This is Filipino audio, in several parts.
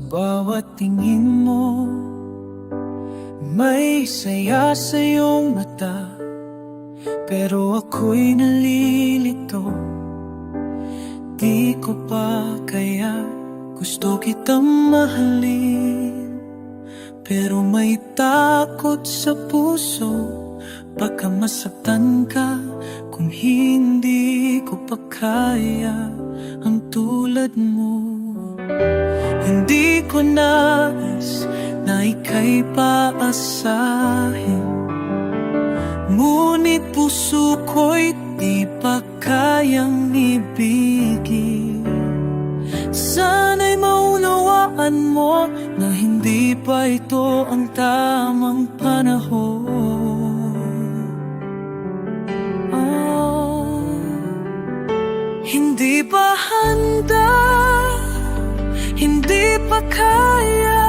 bawat tingin mo May saya sa iyong mata. Pero ako'y nalilito Di ko pa kaya. Gusto kitang mahalin Pero may takot sa puso. Baka masaktan ka Kung hindi ko pa kaya Ang tulad mo Hindi ko nais Na ika'y paasahin. Ngunit puso ko'y di pa kayang ibigin. Sana'y maunawaan mo Na hindi pa ito ang tamang panahon. Oh, Hindi pa handa Hindi pa kaya.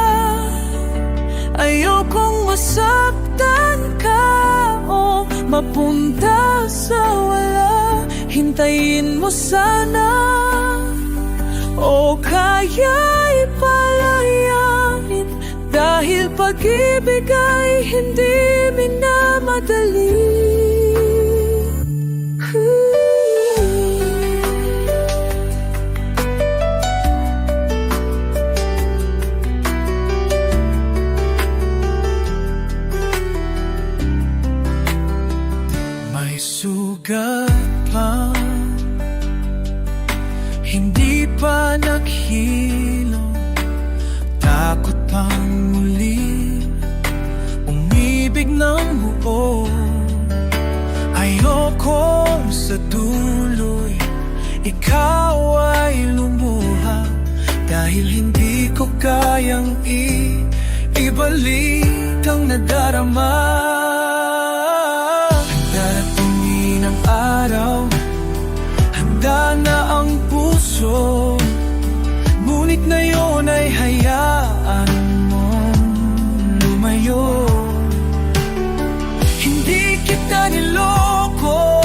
Ayokong masaktan ka O mapunta sa wala. Hintayin mo sana O kaya'y palayain Dahil pag-ibig ay hindi minamadali May sugat pa. Hindi pa naghilo. Takot pang muli. Umibig ng buo. Ayoko sa duloy. Ikaw ay lumuha. Dahil hindi ko kayang i Ibalik ang nadarama Ngunit ngayon ay hayaan mong lumayo. Hindi kita niloko.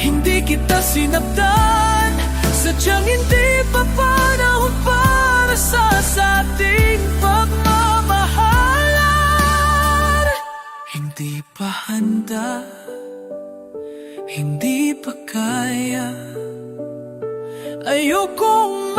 Hindi kita sinabdan. Sadyang hindi pa panahon para sa ating pagmamahalan. Hindi pa handa. Hindi pa kaya. Ayokong